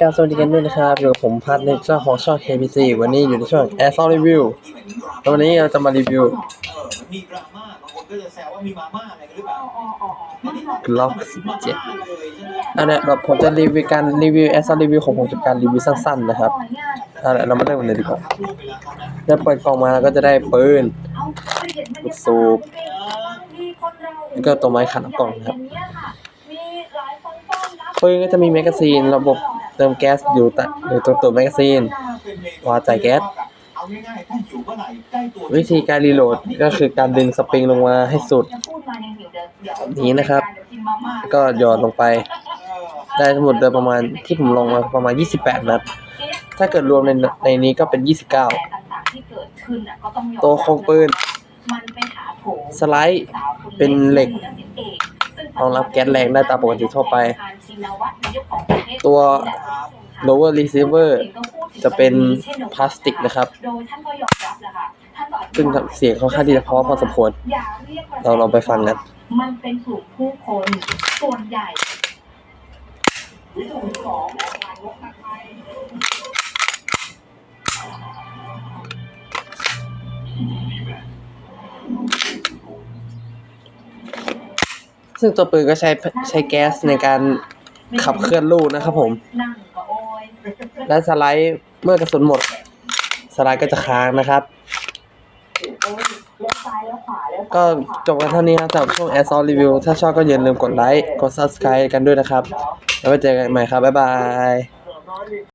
การสวัสดีกันด้วยนะครับ อยู่กับผมพัดในเจ้าของช่อง KBC วันนี้อยู่ในช่วง Air Sound Review แล้ววันนี้เราจะมารีวิวมีดราม่าบางคนก็จะแซวว่ามีมาม่าอะไรกันหรือเปล่า Glock 17อันนี้เราผมจะรีวิวการรีวิว Air Sound Review ของผมจะการรีวิวสั้นๆนะครับเอาละเรามาเริ่มกันเลยดีกว่าแล้วเปิดกล่องมาเราก็จะได้ปืนลูกสูบแล้วก็ตัวไม้ขัดน้ำกล่องนะครับ ปืนก็จะมีแมกกาซีนระบบเติมแก๊สอยู่แต่อยู่ตรงตัวแมกกาซีนวาล์วจ่ายแก๊สเอาง่ายๆถ้าอยู่เมื่อไหร่ใกล้ตัววิธีการรีโหลดก็คือการดึงสปริงลงมาให้สุด นี้นะครับแล้วก็หยอดลงไป ได้ทั้งหมดโดยประมาณที่ผมลงมาประมาณ 28 นัด ถ้าเกิดรวมในในนี้ก็เป็น 29 ตัวโครงปืน สไลด์เป็นเหล็ก รองรับแก๊สแรงได้ตามปกติทั่วไป ตัว lower receiver จะเป็นพลาสติกนะครับซึ่งเสียงค่อนข้างที่จะเพราะพอสมควรเราลองไปฟังกันมันเป็นกลุ่มผู้คนส่วนใหญ่ ซึ่งตัวปืนก็ใช้ใช้แก๊สในการขับเคลื่อนลูกนะครับผมนั่งก็โอยและสไลด์เมื่อกระสุนหมด สไลด์ก็จะค้างนะครับเลี้ยวซ้ายเลี้ยวขวาเลี้ยวซ้ายก็เลี้ยวขวาจบกันเท่านี้ครับสำหรับช่วง Air Sound Review ถ้าชอบก็อย่าลืมกดไลค์ กด Subscribe กันด้วยนะครับ แล้วไว้เจอกันใหม่ครับ บ๊ายบาย